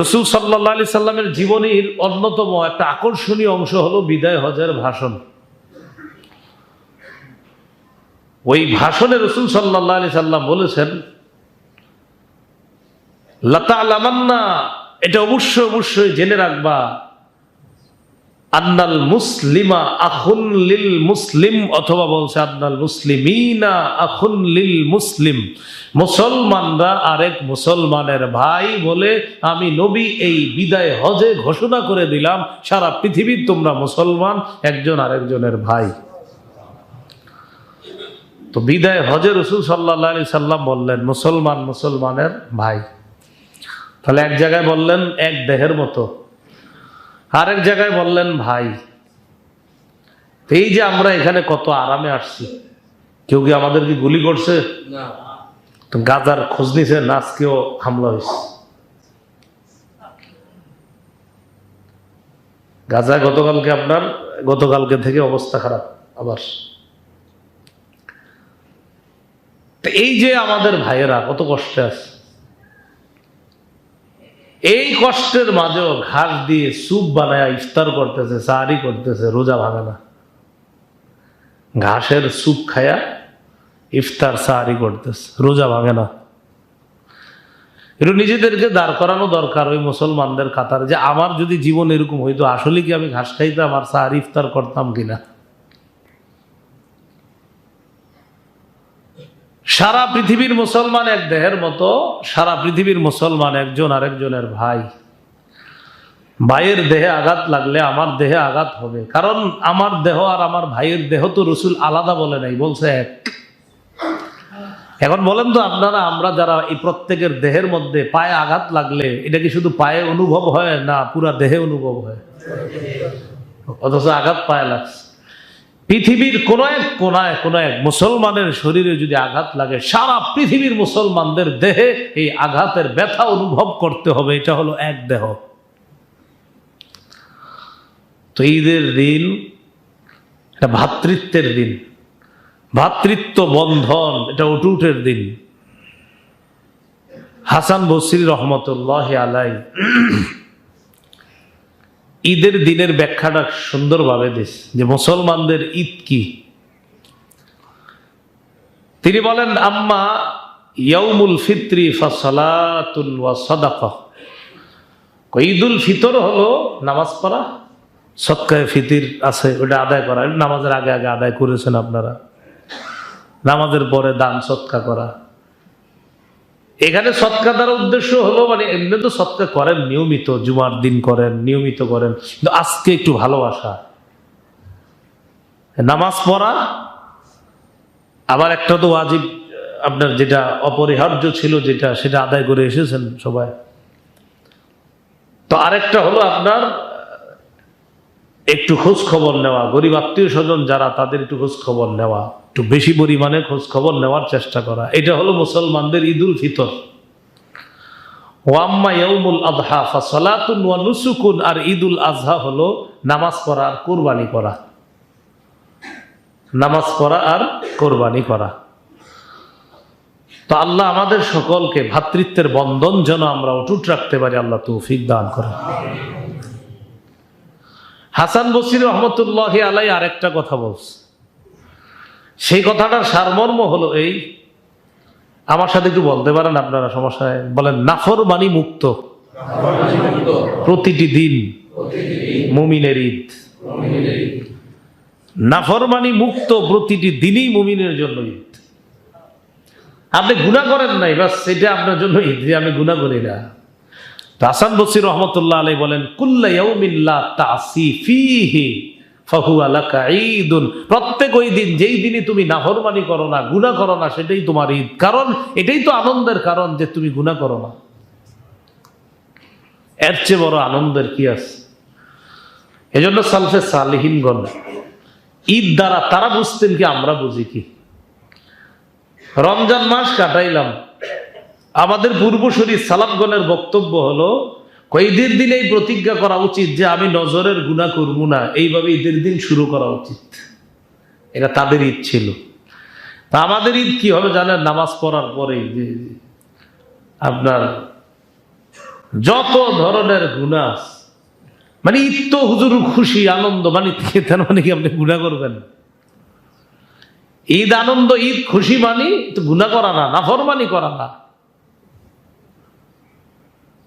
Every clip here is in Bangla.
রসুল সাল্লা আলি সাল্লামের জীবনীর অন্যতম একটা আকর্ষণীয় অংশ হলো বিদায় হজের ভাষণ। ওই ভাষণে রসুল সাল্লাহ আলি সাল্লাম বলেছেন লতা আলামান্না এটা অবশ্যই অবশ্যই জেনে রাখবা আন্নাল মুসলিমা আখুন লিল মুসলিম, অথবা বলছে আন্নাল মুসলিমিনা আখুন লিল মুসলিম। মুসলমানরা আরেক মুসলমানের ভাই বলে, আমি নবী, এই বিদায় হজে ঘোষণা করে দিলাম, সারা পৃথিবীর তোমরা মুসলমান, একজন আরেকজনের ভাই। তো বিদায় হজে রসুল সাল্লাহ আলি সাল্লাম বললেন, মুসলমান, মুসলমানের ভাই। তাহলে এক জায়গায় বললেন, এক দেহের মতো। আরেক জায়গায় বললেন ভাই এই যে আমরা এখানে কত আরামে আসছি কেউ কি আমাদের কি গুলি করছে? তো গাজার খোঁজ নিছে না আজকেও হামলা হয়েছে। গাজা গতকালকে আপনার গতকালকে থেকে অবস্থা খারাপ আবার। এই যে আমাদের ভাইয়েরা কত কষ্টে আছে। এই কষ্টের মাঝেও ঘাস দিয়ে স্যুপ বানায়, ইফতার করতেছে, সাহারি করতেছে, রোজা ভাঙে না। ঘাসের স্যুপ খায়া ইফতার, সাহারি করতেছে, রোজা ভাঙে না। একটু নিজেদেরকে দাঁড় করানো দরকার ওই মুসলমানদের কাতার যে আমার যদি জীবন এরকম হইতো, আসলে কি আমি ঘাস খাইতাম আর সাহারি ইফতার করতাম কিনা? সারা পৃথিবীর মুসলমান এক দেহের মতো, সারা পৃথিবীর মুসলমান একজন আরেকজনের ভাই। ভাইয়ের দেহে আঘাত লাগলে আমার দেহে আঘাত হবে। কারণ আমার দেহ আর আমার ভাইয়ের দেহ তো রসুল আলাদা বলে নাই, বলছে এক। এখন বলেন তো আপনারা, আমরা যারা এই প্রত্যেকের দেহের মধ্যে পায়ে আঘাত লাগলে, এটা কি শুধু পায়ে অনুভব হয় না, পুরা দেহে অনুভব হয়? অথচ আঘাত পায়ে লাগছে। পৃথিবীর কোন এক কোনায়, কোন এক মুসলমানের শরীরে যদি আঘাত লাগে, সারা পৃথিবীর মুসলমানদের দেহে এই আঘাতের ব্যথা অনুভব করতে হবে। এটা হলো এক দেহ। তো ঈদের দিন, এটা ভাতৃত্বের দিন। ভাতৃত্ব বন্ধন, এটা অটুটের দিন। হাসান বসির রহমতুল্লাহ আলাই ঈদের দিনের ব্যাখ্যাটা সুন্দরভাবে দিস। যে মুসলমানদের ঈদ কি? তিনি বলেন, আম্মা ইয়াউমুল ফিত্রি ফাসালাতুন ওয়া সাদাকা। ঈদুল ফিতর হলো নামাজ পড়া, সৎকায় ফিতির আছে, ওটা আদায় করা। নামাজের আগে আগে আদায় করেছেন আপনারা। নামাজের পরে দান, সৎকা করা। এখানে সৎকা দ্বারা উদ্দেশ্য হলো মানে এমনি তো সৎকা করেন, নিয়মিত জুমার দিন করেন, নিয়মিত করেন, কিন্তু আজকে একটু ভালোবাসা। নামাজ পড়া, আবার একটা তো ওয়াজিব, আপনার যেটা অপরিহার্য ছিল যেটা, সেটা আদায় করে এসেছেন সবাই। তো আরেকটা হলো আপনার, একটু খোঁজ খবর নেওয়া, গরিব আত্মীয় স্বজন যারা, তাদের একটু খোঁজ খবর নেওয়া। একটু বেশি পরিমাণে খোঁজ খবর নেওয়ার চেষ্টা করা। এটা হলো মুসলমানদের ফিতর। আজহা ফাসলাতুন ওয়া নুসুকুন, আর ঈদুল আজহা হলো নামাজ পড়া আর কোরবানি করা। নামাজ পড়া আর কোরবানি করা। তো আল্লাহ আমাদের সকলকে ভাতৃত্বের বন্ধন যেন আমরা অটুট রাখতে পারি, আল্লাহ তৌফিক দান করেন। হাসান বসির রহমতুল্লাহ আলাই আরেকটা কথা বলছে। সেই কথাটার সারমর্ম হলো এই। আমার সাথে একটু বলতে পারেন আপনারা সমস্যায় বলেন নাফর মানি মুক্ত। প্রতিটি দিন মুমিনের ঈদ। নাফরমানি মুক্ত প্রতিটি দিনই মুমিনের জন্য ঈদ। আপনি গুণা করেন নাই, বাস সেটা আপনার জন্য ঈদ, যে আমি গুণা করি না। হাসান বসির রহমতুল্লাহ আলাই বলেন, কুল্লা ইয়াউমিল্লা তাসি প্রত্যেক ওই দিন, যেই দিনে তুমি নাফরমানি করো না গুণা করো না, সেটাই তোমার ঈদ। কারণ, এটাই তো আনন্দের কারণ যে তুমি গুণা করো না। এর চেয়ে বড় আনন্দের কি আছে? এজন্য সালফে সালিহীনগণ, ঈদ দ্বারা তারা বুঝতেন কি, আমরা বুঝি কি। রমজান মাস কাটাইলাম। আমাদের পূর্বসূরি সালামগণের বক্তব্য হলো ঈদের দিনেই প্রতিজ্ঞা করা উচিত যে আমি নজরের গুণা করব না। এইভাবে ঈদের দিন শুরু করা উচিত। এটা তাদের ঈদ ছিল। তা আমাদের ঈদ কি হবে জানেন? নামাজ পড়ার পরেই যে আপনার যত ধরনের গুণা মানে ঈদ তো হুজুর খুশি, আনন্দ মানে তার মানে কি আপনি গুণা করবেন? ঈদ আনন্দ, ঈদ খুশি মানি তো গুণা করা না, নাফরমানি করা না।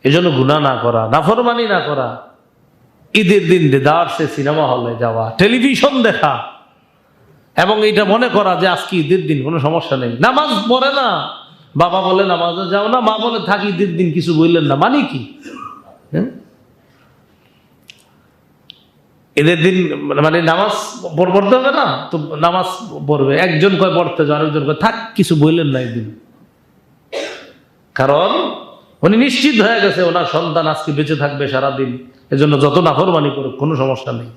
এই জন্য গুণা না করা, নাফরমানি না করা। ঈদের দিন দেদারসে সিনেমা হলে যাওয়া, টেলিভিশন দেখা। এবং এটা মনে করা যে আজকে ঈদের দিন কোনো সমস্যা নেই। নামাজ পড়ে না। বাবা বলে নামাজে যাও না। মা বলে, থাকি, ঈদের দিন কিছু বললেন না। মানে কি? হ্যাঁ? ঈদের দিন মানে নামাজ পড়- পড়তে হবে না? তো নামাজ পড়বে। একজন কয়, পড়তে যাও। আরেকজন কয়, থাক, কিছু বললেন না এদিন কারণ উনি নিশ্চিত হয়ে গেছে, ওনার সন্তান আজকে বেঁচে থাকবে সারাদিন। এজন্য যত নাফরমানি করুক, কোনো সমস্যা নেই।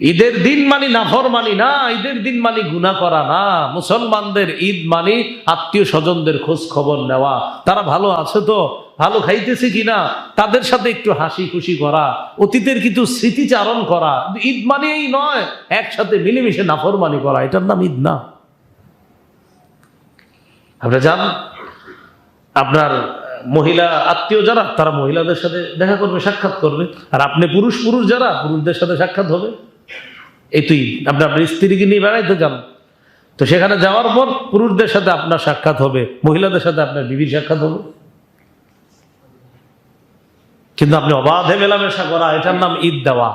ঈদের দিন মানি নাফর মানি না, ঈদের দিন মানি গুণা করা না। মুসলমানদের ঈদ মানি আত্মীয় স্বজনদের খোঁজ খবর নেওয়া। তারা ভালো আছে তো? ভালো খাইতেছে কিনা তাদের সাথে একটু হাসি খুশি করা। অতীতের কিছু স্মৃতিচারণ করা। ঈদ মানে এই নয়, একসাথে মিলেমিশে নাফর মানি করা। এটার নাম ঈদ না। আপনি যান আপনার মহিলা আত্মীয় যারা, তারা মহিলাদের সাথে দেখা করবে, সাক্ষাৎ করবে। আর আপনি পুরুষ পুরুষ যারা, পুরুষদের সাথে সাক্ষাৎ হবে। এই তুই, আপনি আপনার স্ত্রীকে নিয়ে বেড়াইতে যান। তো সেখানে যাওয়ার পর পুরুষদের সাথে আপনার সাক্ষাৎ হবে, মহিলাদের সাথে আপনার বিবির সাক্ষাৎ হবে। কিন্তু আপনি অবাধে মেলামেশা করা, এটার নাম ঈদ দেওয়া,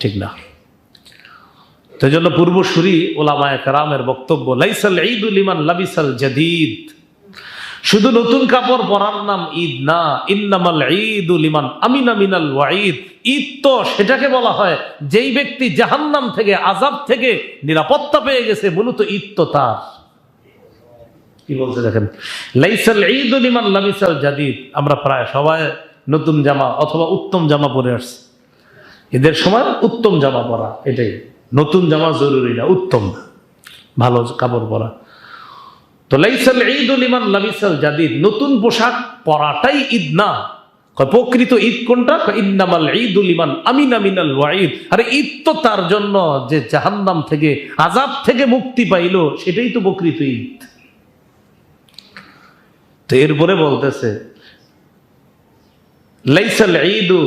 ঠিক না। এই জন্য পূর্বসূরি ওলামায় কারামের বক্তব্য, লাইসাল ঈদুল ইমান লাবিসাল জাদিদ। শুধু নতুন কাপড় পরার নাম ঈদ না, ইন্নামাল ঈদুল ইমান আমিনা মিনাল ওয়াঈদ। ঈদ তো সেটাকে বলা হয়, যেই ব্যক্তি জাহান্নাম থেকে আজাব থেকে নিরাপত্তা পেয়ে গেছে, মূলত ঈদ তো তার। কি বলছে দেখেন? লাইসাল ঈদুল ইমান লাবিসাল জাদিদ। আমরা প্রায় সবাই নতুন জামা অথবা উত্তম জামা পরে আসছি। ঈদের সময় উত্তম জামা পরা, এটাই। নতুন জামা জরুরি না, উত্তম। ভালো কাপড় পরা। তো লাইসাল ঈদুল ইমান লাবিসাল জাদিদ, নতুন পোশাক পরাটাই ঈদ না। প্রকৃত ঈদ কোনটা? ইন্নামাল ঈদুল ইমান আমিনা মিনাল ওয়াঈদ। আরে ঈদ তো তার জন্য যে জাহান্নাম থেকে আজাব থেকে মুক্তি পাইলো, সেটাই তো প্রকৃত ঈদ। তো এরপরে বলতেছে, লাইসাল ঈদু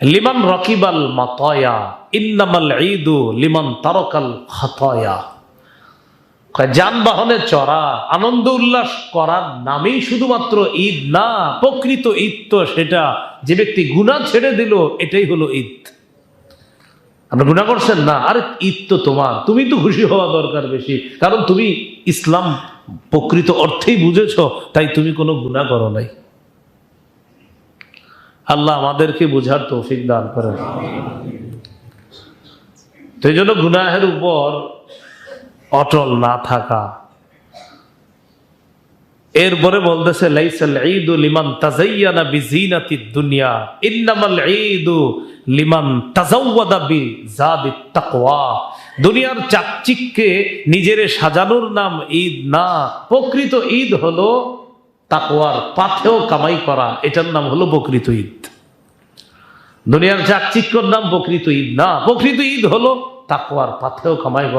লিমান রকিবাল মাতয়া, ইন্নামাল ঈদু লিমান তারকাল খাতয়া। যানবাহনে চড়া, আনন্দ উল্লাস করার নামেই শুধুমাত্র ঈদ না, প্রকৃত ঈদ তো সেটা। যে ব্যক্তি গুণা ছেড়ে দিল, এটাই হলো ঈদ। আপনি গুণা করছেন? না, আরে ঈদ তো তোমার। তুমি তো খুশি হওয়া দরকার বেশি। কারণ তুমি ইসলাম প্রকৃত অর্থেই বুঝেছ, তাই তুমি কোনো গুণা করো নাই। আল্লাহ আমাদেরকে বোঝার তৌফিক দান করেন। তো এই জন্য গুনাহের উপর অটল না থাকা। এরপরে বলতেছে, লাইসাল ঈদু লিমান বিজিনাতি দুনিয়া, ইন্নামাল ঈদু লিমান তাকওয়া। দুনিয়ার চাকচিককে নিজেরে সাজানোর নাম ঈদ না, প্রকৃত ঈদ হলো তাকওয়ার পাথেও কামাই করা, এটার নাম হলো প্রকৃত ঈদ। দুনিয়ার চাকচিক্যর নাম প্রকৃত ঈদ না, প্রকৃত ঈদ হলো তাকওয়ার পাথেও কামাই করা।